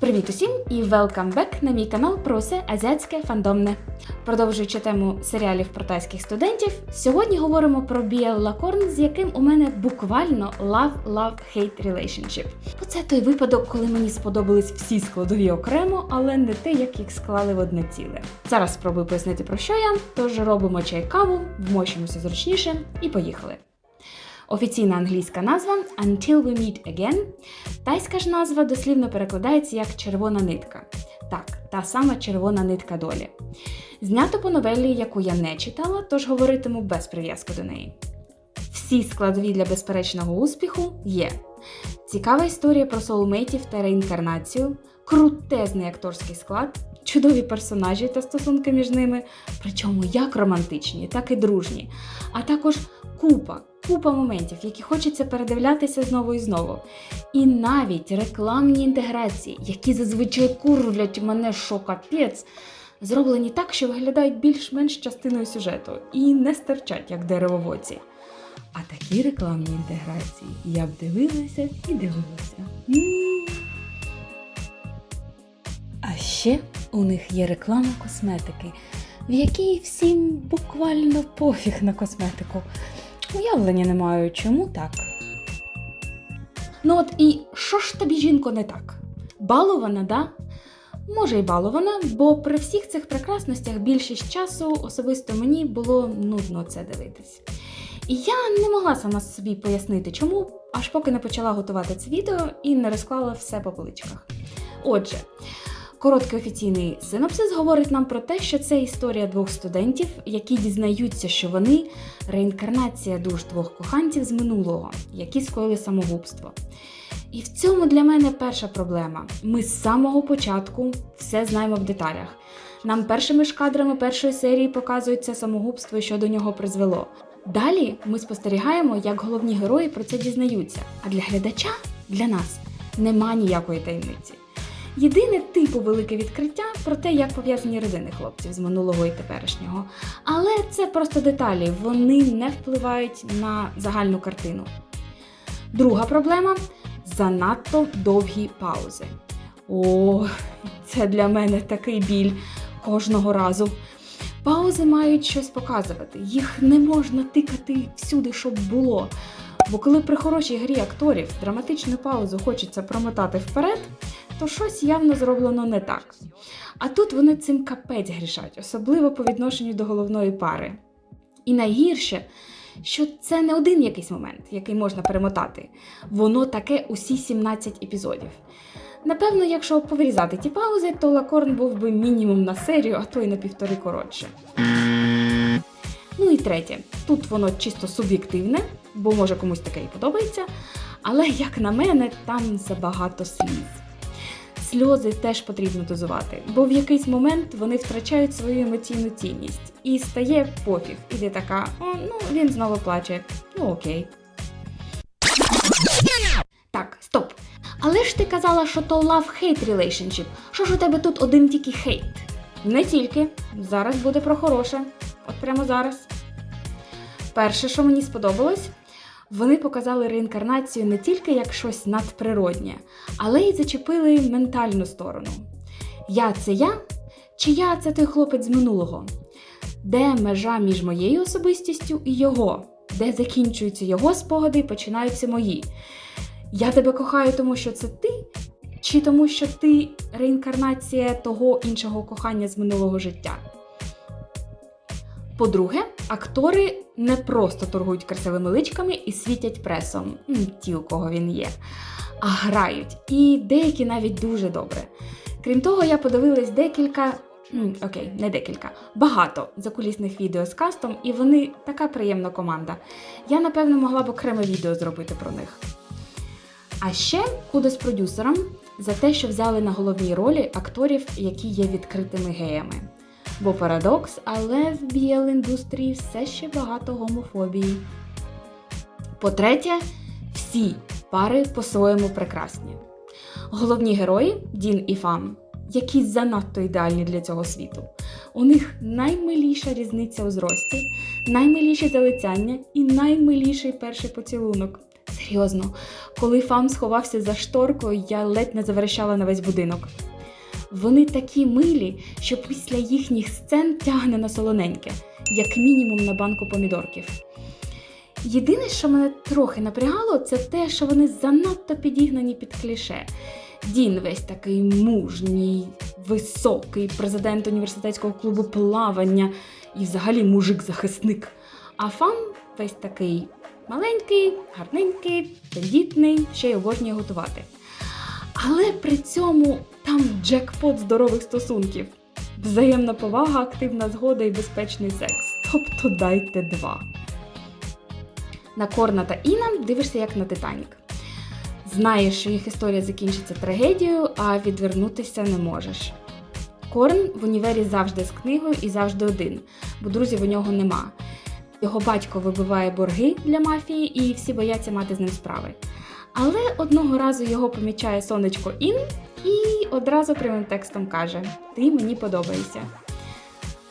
Привіт усім і welcome back на мій канал про усе азіатське фандомне. Продовжуючи тему серіалів про тайських студентів, сьогодні говоримо про Біел Лакорн, з яким у мене буквально love-love-hate relationship. Бо це той випадок, коли мені сподобались всі складові окремо, але не те, як їх склали в одне ціле. Зараз спробую пояснити про що я, тож робимо чай каву, вмощуємося зручніше і поїхали. Офіційна англійська назва Until We Meet Again. Тайська ж назва дослівно перекладається як червона нитка. Так, та сама червона нитка долі. Знято по новелі, яку я не читала, тож говоритиму без прив'язки до неї. Всі складові для безперечного успіху є. Цікава історія про соулмейтів та реінкарнацію, крутезний акторський склад, чудові персонажі та стосунки між ними, причому як романтичні, так і дружні, а також купа, купа моментів, які хочеться передивлятися знову і знову. І навіть рекламні інтеграції, які зазвичай курвлять мене капець, зроблені так, що виглядають більш-менш частиною сюжету і не стерчать, як дерево в оці. А такі рекламні інтеграції я б дивилася і дивилася. Ще у них є реклама косметики, в якій всім буквально пофіг на косметику. Уявлення не маю, чому так. Ну от і що ж тобі, жінко, не так? Балована, да? Може, й балована, бо при всіх цих прекрасностях більшість часу особисто мені було нудно це дивитись. І я не могла сама собі пояснити, чому, аж поки не почала готувати це відео і не розклала все по поличках. Отже, короткий офіційний синопсис говорить нам про те, що це історія двох студентів, які дізнаються, що вони реінкарнація душ двох коханців з минулого, які скоїли самогубство. І в цьому для мене перша проблема. Ми з самого початку все знаємо в деталях. Нам першими ж кадрами першої серії показують це самогубство і що до нього призвело. Далі ми спостерігаємо, як головні герої про це дізнаються. А для глядача, для нас, нема ніякої таємниці. Єдине типу велике відкриття про те, як пов'язані родини хлопців з минулого і теперішнього. Але це просто деталі, вони не впливають на загальну картину. Друга проблема занадто довгі паузи. О, це для мене такий біль кожного разу. Паузи мають щось показувати, їх не можна тикати всюди, щоб було. Бо коли при хорошій грі акторів драматичну паузу хочеться промотати вперед, то щось явно зроблено не так. А тут вони цим капець грішать, особливо по відношенню до головної пари. І найгірше, що це не один якийсь момент, який можна перемотати. Воно таке усі 17 епізодів. Напевно, якщо повирізати ті паузи, то Лакорн був би мінімум на серію, а то й на півтори коротше. Ну і третє, тут воно чисто суб'єктивне, бо може комусь таке і подобається. Але, як на мене, там забагато сліз. Сльози теж потрібно дозувати, бо в якийсь момент вони втрачають свою емоційну цінність. І стає пофіг. І ти така, о, ну він знову плаче. Ну окей. Так, стоп. Але ж ти казала, що то love-hate relationship. Що ж у тебе тут один тільки хейт? Не тільки. Зараз буде про хороше. От прямо зараз. Перше, що мені сподобалось, вони показали реінкарнацію не тільки як щось надприроднє, але й зачепили ментальну сторону. Я це я, чи я це той хлопець з минулого? Де межа між моєю особистістю і його? Де закінчуються його спогади і починаються мої? Я тебе кохаю, тому що це ти, чи тому, що ти реінкарнація того іншого кохання з минулого життя? По-друге, актори не просто торгують красивими личками і світять пресом, ті, у кого він є, а грають. І деякі навіть дуже добре. Крім того, я подивилась декілька. Окей, не декілька, багато закулісних відео з кастом, і вони така приємна команда. Я, напевно, могла б окреме відео зробити про них. А ще кудос продюсерам за те, що взяли на головній ролі акторів, які є відкритими геями. Бо парадокс, але в BL індустрії все ще багато гомофобії. По-третє, всі пари по-своєму прекрасні. Головні герої Дін і Фам, які занадто ідеальні для цього світу. У них наймиліша різниця у зрості, наймиліші залицяння і наймиліший перший поцілунок. Серйозно, коли фам сховався за шторкою, я ледь не заверещала на весь будинок. Вони такі милі, що після їхніх сцен тягне на солоненьке, як мінімум на банку помідорків. Єдине, що мене трохи напрягало, це те, що вони занадто підігнані під кліше. Дін весь такий мужній, високий, президент університетського клубу плавання і взагалі мужик-захисник. А фан весь такий маленький, гарненький, тендітний, ще й обожнює готувати. Але при цьому там джекпот здорових стосунків, взаємна повага, активна згода і безпечний секс. Тобто дайте два. На Корна та Іна дивишся як на Титанік. Знаєш, що їх історія закінчиться трагедією, а відвернутися не можеш. Корн в універі завжди з книгою і завжди один, бо друзів у нього нема. Його батько вибиває борги для мафії, і всі бояться мати з ним справи. Але одного разу його помічає сонечко Ін і одразу прямим текстом каже: Ти мені подобаєшся.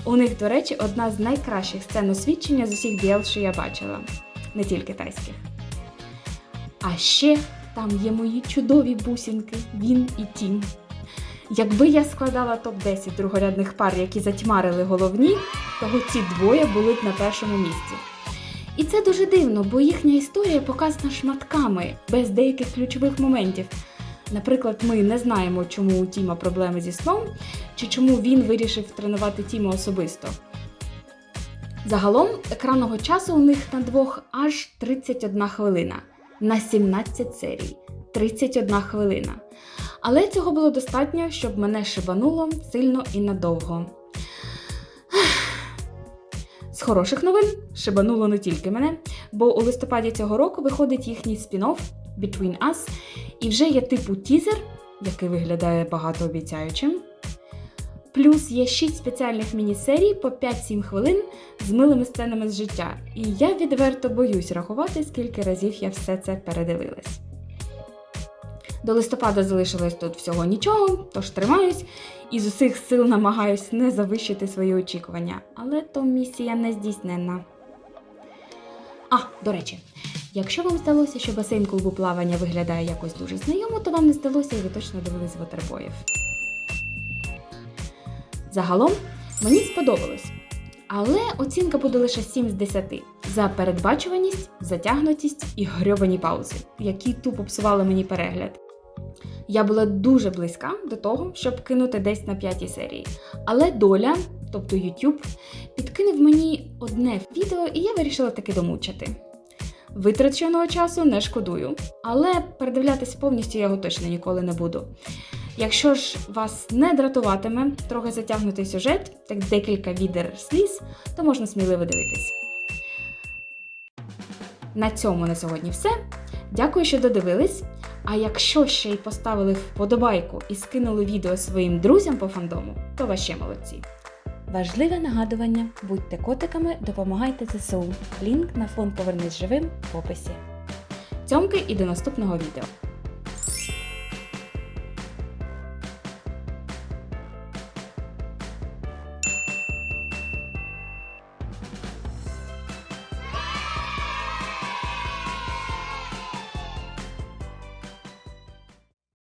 У них, до речі, одна з найкращих сцен освідчення з усіх біел, що я бачила, не тільки тайських. А ще там є мої чудові бусинки, він і Тім. Якби я складала топ-10 другорядних пар, які затьмарили головні, то ці двоє були б на першому місці. І це дуже дивно, бо їхня історія показана шматками, без деяких ключових моментів. Наприклад, ми не знаємо, чому у Тіма проблеми зі сном, чи чому він вирішив тренувати Тіма особисто. Загалом екранного часу у них на двох аж 31 хвилина на 17 серій. 31 хвилина. Але цього було достатньо, щоб мене шибануло сильно і надовго. З хороших новин шибануло не тільки мене, бо у листопаді цього року виходить їхній спін-офф Between Us, і вже є типу тізер, який виглядає багатообіцяючим. Плюс є 6 спеціальних міні-серій по 5-7 хвилин з милими сценами з життя. І я відверто боюсь рахувати, скільки разів я все це передивилась. До листопада залишилось тут всього нічого, тож тримаюсь і з усіх сил намагаюсь не завищити свої очікування, але то місія не здійсненна. А, до речі, якщо вам здалося, що басейн клубу плавання виглядає якось дуже знайомо, то вам не здалося і ви точно дивились вотербоїв. Загалом мені сподобалось. Але оцінка буде лише 7 з 10 за передбачуваність, затягнутість і грьобані паузи, які тупо псували мені перегляд. Я була дуже близька до того, щоб кинути десь на п'ятій серії. Але доля, тобто YouTube, підкинув мені одне відео, і я вирішила таки домучити. Витраченого часу не шкодую, але передивлятись повністю я його точно ніколи не буду. Якщо ж вас не дратуватиме трохи затягнутий сюжет, так декілька відер сліз, то можна сміливо дивитись. На цьому на сьогодні все. Дякую, що додивились. А якщо ще й поставили вподобайку і скинули відео своїм друзям по фандому, то ви ще молодці. Важливе нагадування: будьте котиками, допомагайте ЗСУ. Лінк на фонд Повернись живим в описі. Цьомки і до наступного відео.